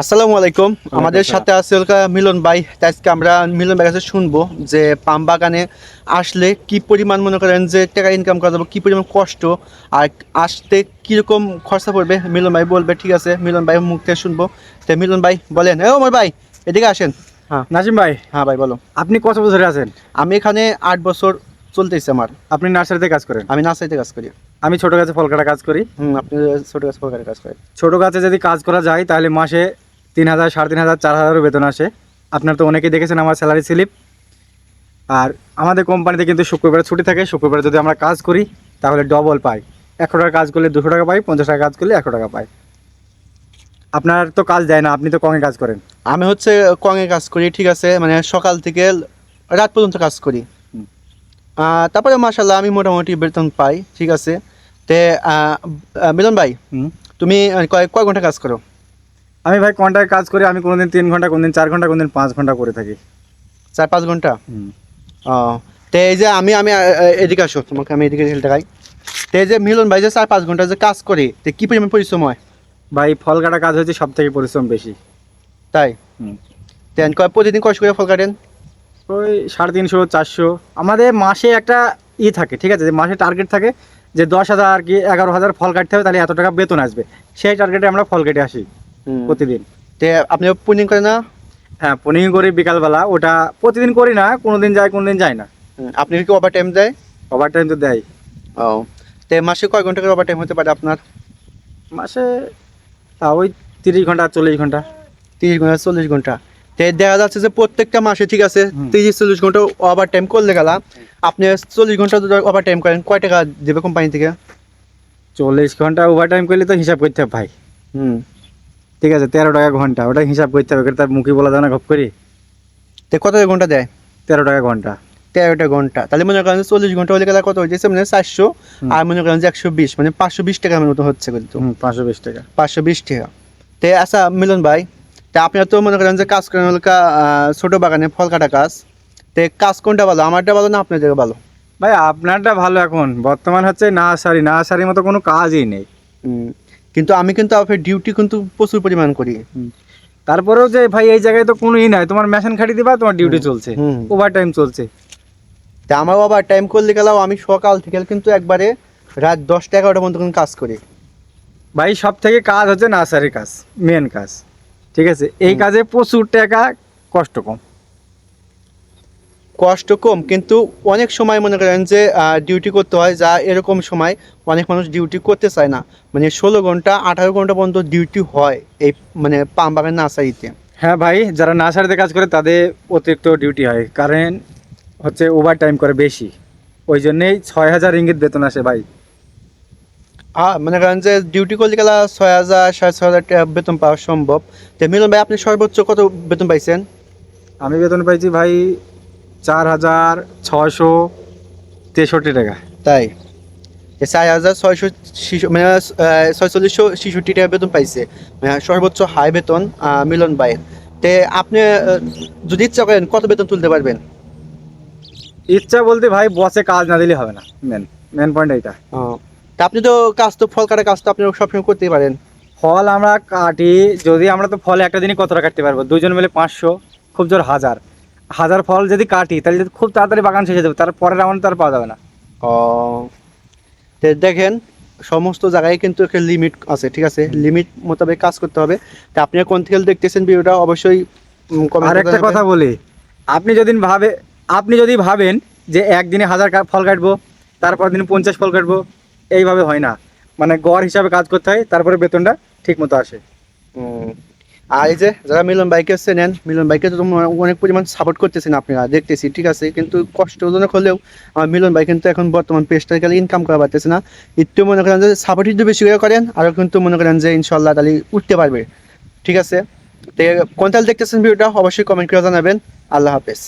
আসসালামু আলাইকুম। আমাদের সাথে আছে মিলন ভাই। তাই আজকে আমরা মিলন ভাই কাছে শুনব যে পাম বাগানে আসলে কি পরিমাণ মনে করেন যে টাকা ইনকাম করা যাবে কি পরিমাণ কষ্ট আর আসতে কীরকম খরচা পড়বে? মিলন ভাই বলবে ঠিক আছে মিলন ভাই মুখ থেকে শুনব। তো মিলন ভাই বলেন। এ ওমর ভাই এদিকে আসেন। হ্যাঁ। নাসিম ভাই। হ্যাঁ ভাই বলো। আপনি কত বছরে আছেন? আমি এখানে আট বছর চলতেছে আমার। আপনি নার্সারিতে কাজ করেন? আমি নার্সারিতে কাজ করি। আমি ছোট গাছে ফল কাটা কাজ করি। হুম আপনি ছোটো গাছ ফলকারে কাজ করেন। ছোট গাছে যদি কাজ করা যায় তাহলে মাসে তিন হাজার সাড়ে তিন হাজার চার হাজারও বেতন আসে। আপনার তো অনেকেই দেখেছেন আমার স্যালারি স্লিপ আর আমাদের কোম্পানিতে কিন্তু শুক্রবার ছুটি থাকে। শুক্রবার যদি আমরা কাজ করি তাহলে ডবল পাই। একশো টাকা কাজ করলে দুশো টাকা পাই পঞ্চাশ টাকা কাজ করলে একশো টাকা পাই। আপনার তো কাজ দেয় না আপনি তো কঙে কাজ করেন। আমি হচ্ছে কঙে কাজ করি ঠিক আছে মানে সকাল থেকে রাত পর্যন্ত কাজ করি। তারপরে মাসাল্লাহ আমি মোটামুটি বেতন পাই ঠিক আছে। তে মিলন ভাই হুম। তুমি কয় কয় ঘণ্টা কাজ করো? আমি ভাই কন্ট্রাক্ট কাজ করি আমি কোনোদিন তিন ঘণ্টা কোনোদিন চার ঘণ্টা কোনোদিন পাঁচ ঘণ্টা করে থাকি। চার পাঁচ ঘণ্টা? ও তে এই যে আমি আমি এদিকে আসো তোমাকে আমি এদিকে ঠেলতে খাই তে এই যে মিলন ভাই যে চার পাঁচ ঘণ্টা যে কাজ করে তে কী পরিমাণ পরিশ্রম হয়? ভাই ফল কাটা কাজ হচ্ছে সব থেকে পরিশ্রম বেশি। তাই? হুম। তেন কয় প্রতিদিন কষ্ট করে ফল কাটেন? ওই সাড়ে তিনশো চারশো। আমাদের মাসে একটা ই থাকে ঠিক আছে? যে মাসে টার্গেট থাকে যে দশ হাজার কি এগারো হাজার ফল কাটতে হবে তাহলে এত টাকা বেতন আসবে। সেই টার্গেটে আমরা ফল কেটে আসি। প্রতিদিন। তে আপনি পুনিং করেন না? হ্যাঁ পুনিং করি বিকালবেলা। ওটা প্রতিদিন করি না কোনো দিন যায় কোনো দিন যায় না। আপনি কি ওভার টাইম দেয়? ওভার টাইম তো দেয়। ও তে মাসে কয় ঘণ্টা করে ওভার টাইম হতে পারে আপনার? মাসে তা ওই তিরিশ ঘণ্টা চল্লিশ ঘণ্টা। তিরিশ ঘণ্টা চল্লিশ ঘণ্টা। তো দেখা যাচ্ছে যে প্রত্যেকটা মাসে ঠিক আছে তিরিশ চল্লিশ ঘণ্টা ওভার টাইম করলে গেলা। আপনি চল্লিশ ঘণ্টা যদি ওভার টাইম করেন কয় টাকা দেবে কোম্পানি থেকে? চল্লিশ ঘণ্টা ওভার টাইম করলে তো হিসাব করতে হবে ভাই। হুম। ঠিক আছে তেরো টাকা ঘণ্টা ওটা হিসাব করতে হবে তার মুখে বলা যায় না গপ করি? তো কত ঘণ্টা দেয়? তেরো টাকা ঘণ্টা। তেরোটা ঘণ্টা তাহলে মনে করেন চল্লিশ ঘণ্টা হলে গেলে কত হয়েছে? মানে চারশো আর মনে করেন যে একশো বিশ মানে পাঁচশো বিশ টাকার মতো হচ্ছে কিন্তু। পাঁচশো বিশ টাকা। পাঁচশো বিশ টাকা। তে আচ্ছা মিলন ভাই তা আপনার তো মনে করেন যে কাজ করেন আহ, ছোট বাগানে ফল কাটা কাজ। তে কাজ কোনটা ভালো আমারটা ভালো না আপনার জায়গা ভালো? ভাই আপনারটা ভালো এখন। বর্তমান হচ্ছে নার্সারি নার্সারির মতো কোনো কাজই নেই। কিন্তু আমি কিন্তু আপনার ডিউটি কিন্তু প্রচুর পরিমাণ করি। তারপরেও যে ভাই এই জায়গায় তো কোনো ই নাই তোমার মেশিন খাটি দিবা তোমার ডিউটি চলছে ওভার টাইম চলছে। তা আমার বাবা টাইম করলে গেলেও আমি সকাল থেকে কিন্তু একবারে রাত দশটা এগারোটা পর্যন্ত কিন্তু কাজ করি। ভাই সব থেকে কাজ হচ্ছে নার্সারির কাজ মেন কাজ ঠিক আছে? এই কাজে প্রচুর টাকা কষ্ট কম। কষ্ট কম কিন্তু অনেক সময় মনে করেন যে ডিউটি করতে হয় যা এরকম সময় অনেক মানুষ ডিউটি করতে চায় না। মানে ষোলো ঘণ্টা আঠারো ঘণ্টা পর্যন্ত ডিউটি হয় এই মানে পাম বাগান নার্সারিতে। হ্যাঁ ভাই যারা নার্সারিতে কাজ করে তাদের অতিরিক্ত ডিউটি হয় কারণ হচ্ছে ওভার টাইম করে বেশি। ওই জন্যেই ছয় হাজার ইঙ্গিত বেতন আসে ভাই। আর মনে করেন যে ডিউটি করলে গেলে ছয় হাজার সাড়ে ছয় হাজার টাকা বেতন পাওয়া সম্ভব। তো মিলন ভাই আপনি সর্বোচ্চ কত বেতন পাইছেন? আমি বেতন পাইছি ভাই চার হাজার ছয়শো তেষট্টি টাকা। তাই? চার হাজার ছয়শো শিশু মানে ছয়চল্লিশশো ছেষট্টি টাকা বেতন পাইছে। মানে সর্বোচ্চ হাই বেতন মিলন ভাইয়ের তে আপনি যদি ইচ্ছা করেন কত বেতন তুলতে পারবেন? ইচ্ছা বলতে ভাই বসে কাজ না দিলে হবে না মেন মেন পয়েন্ট এইটা। তা আপনি তো কাজ তো ফল কাটা কাজ তো আপনি সবসময় করতেই পারেন। ফল আমরা কাটি যদি আমরা তো ফল একটা দিনই কতটা কাটতে পারব? দুজন মিলে পাঁচশো খুব জোর হাজার। হাজার ফল যদি কাটি তাহলে যদি খুব তাড়াতাড়ি বাগান শেষ হয়ে যাবে তারপরের রাউন্ড তার পাওয়া যাবে না। ও তে দেখেন সমস্ত জায়গায় কিন্তু একটা লিমিট আছে ঠিক আছে? লিমিট মোতাবেক কাজ করতে হবে। তা আপনি কোন থেকে দেখতেছেন ভিডিওটা অবশ্যই আর একটা কথা বলি আপনি যদি ভাবে আপনি যদি ভাবেন যে একদিনে হাজার ফল কাটবো তারপর দিন পঞ্চাশ ফল কাটবো এইভাবে হয় না। মানে গড় হিসাবে কাজ করতে হয় তারপরে বেতনটা ঠিক মতো আসে। আর এই যে যারা মিলন বাইকে চেনেন মিলন বাইকে তো অনেক পরিমাণ সাপোর্ট করতেছেন আপনারা, দেখতেছি, ঠিক আছে? কিন্তু কষ্টজনক হলেও আমার মিলন বাইক কিন্তু এখন বর্তমান পেস্টার গেলে ইনকাম করা পারতেছে না। একটু মনে করেন যে সাপোর্ট একটু বেশি করে করেন আরও কিন্তু মনে করেন যে ইনশাল্লাহ তাহলে উঠতে পারবে, ঠিক আছে? তো কোনটাল দেখতেছেন ভিডিওটা, অবশ্যই কমেন্ট করে জানাবেন। আল্লাহ হাফেজ।